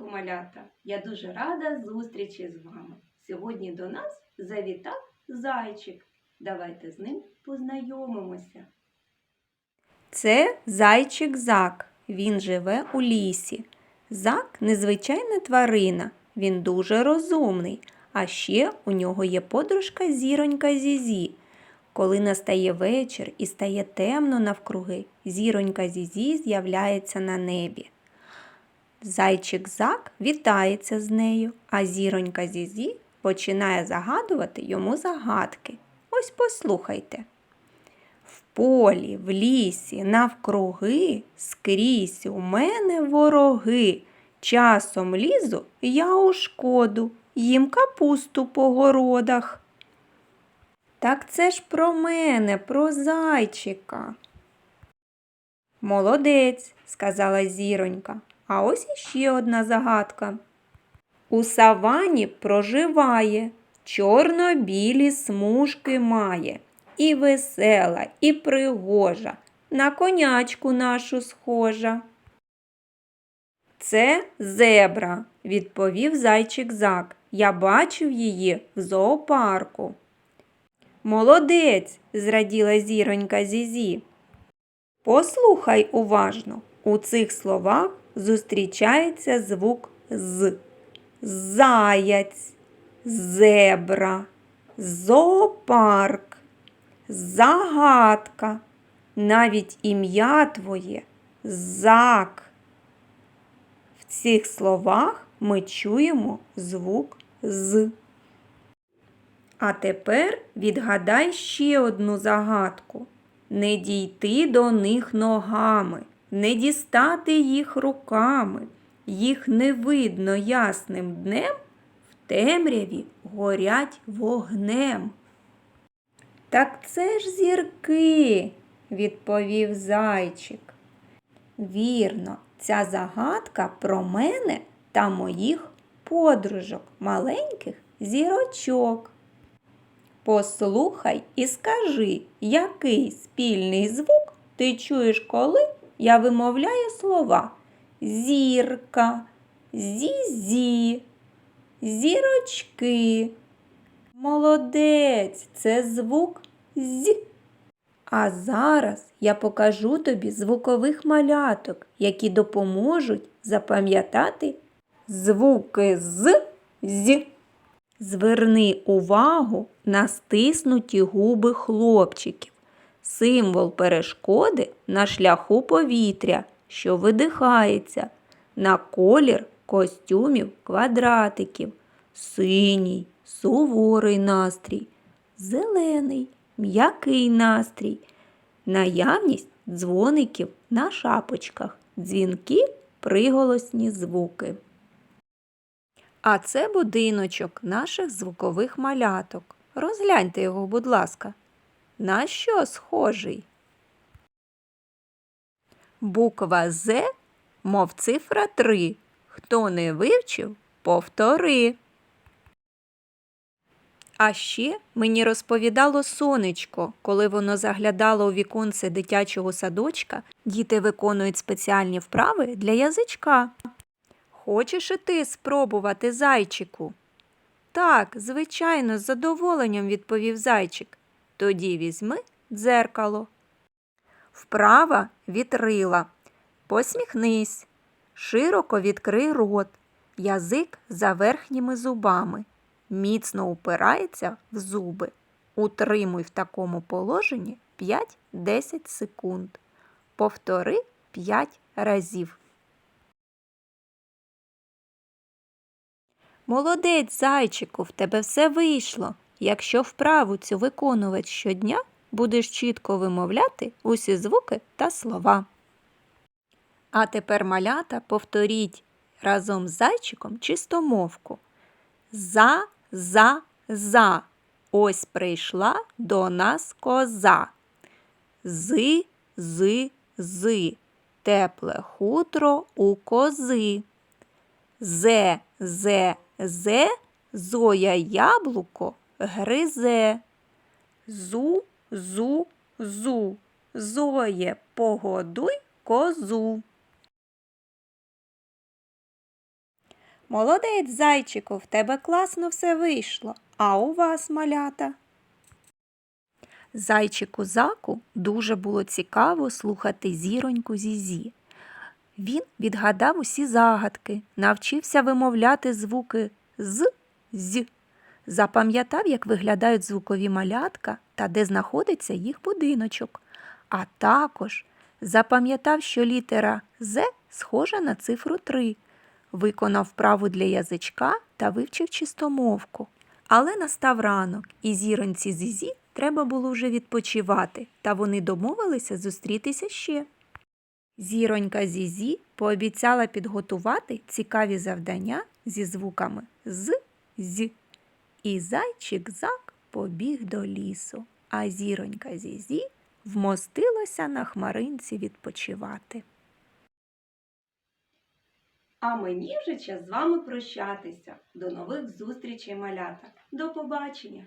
малята! Я дуже рада зустрічі з вами. Сьогодні до нас завітав зайчик. Давайте з ним познайомимося. Це зайчик Зак. Він живе у лісі. Зак незвичайна тварина. Він дуже розумний. А ще у нього є подружка зіронька Зізі. Коли настає вечір і стає темно навкруги, зіронька Зізі з'являється на небі. Зайчик Зак вітається з нею, а зіронька Зізі починає загадувати йому загадки. Ось послухайте. В полі, в лісі, навкруги, скрізь у мене вороги. Часом лізу я у шкоду, їм капусту по городах. Так це ж про мене, про зайчика. Молодець, сказала зіронька. А ось іще одна загадка. У савані проживає, чорно-білі смужки має, і весела, і пригожа, на конячку нашу схожа. Це зебра, відповів зайчик Зак. Я бачив її в зоопарку. Молодець, зраділа зіронька Зізі. Послухай уважно. У цих словах зустрічається звук з. Заяць, зебра, зоопарк, загадка, навіть ім'я твоє зак. В цих словах ми чуємо звук з. А тепер відгадай ще одну загадку. Не дійти до них ногами, не дістати їх руками. Їх не видно ясним днем, в темряві горять вогнем. Так це ж зірки, відповів зайчик. Вірно, ця загадка про мене та моїх подружок, маленьких зірочок. Послухай і скажи, який спільний звук ти чуєш, коли я вимовляю слова зірка, зізі, зірочки. Молодець, це звук з. А зараз я покажу тобі звукових маляток, які допоможуть запам'ятати звуки з з. Зверни увагу на стиснуті губи хлопчиків, символ перешкоди на шляху повітря, що видихається, на колір костюмів квадратиків, синій, суворий настрій, зелений, м'який настрій, наявність дзвоників на шапочках, дзвінки, приголосні звуки. А це будиночок наших звукових маляток. Розгляньте його, будь ласка. На що схожий? Буква З, мов цифра 3. Хто не вивчив, повтори. А ще мені розповідало сонечко, коли воно заглядало у віконце дитячого садочка, діти виконують спеціальні вправи для язичка. Хочеш і ти спробувати зайчику? Так, звичайно, з задоволенням відповів зайчик. Тоді візьми дзеркало. Вправа вітрила. Посміхнись. Широко відкрий рот. Язик за верхніми зубами. Міцно упирається в зуби. Утримуй в такому положенні 5-10 секунд. Повтори 5 разів. Молодець, зайчику, в тебе все вийшло. Якщо вправу цю виконувати щодня, будеш чітко вимовляти усі звуки та слова. А тепер малята повторіть разом з зайчиком чистомовку. За, за, за. Ось прийшла до нас коза. Зи, зи, зи. Тепле хутро у кози. Зе, зе, зе, зоя яблуко гризе. Зу, зу, зу. Зоє, погодуй козу. Молодець, зайчику, в тебе класно все вийшло. А у вас, малята? Зайчику заку дуже було цікаво слухати зіроньку Зізі. Він відгадав усі загадки, навчився вимовляти звуки з, з, запам'ятав, як виглядають звукові малятка та де знаходиться їх будиночок, а також запам'ятав, що літера З схожа на цифру 3, виконав вправу для язичка та вивчив чистомовку. Але настав ранок, і зіроньці Зізі треба було вже відпочивати, та вони домовилися зустрітися ще. Зіронька Зізі пообіцяла підготувати цікаві завдання зі звуками з, з. І зайчик зак побіг до лісу, а зіронька Зізі вмостилася на хмаринці відпочивати. А мені вже час з вами прощатися. До нових зустрічей, малята. До побачення!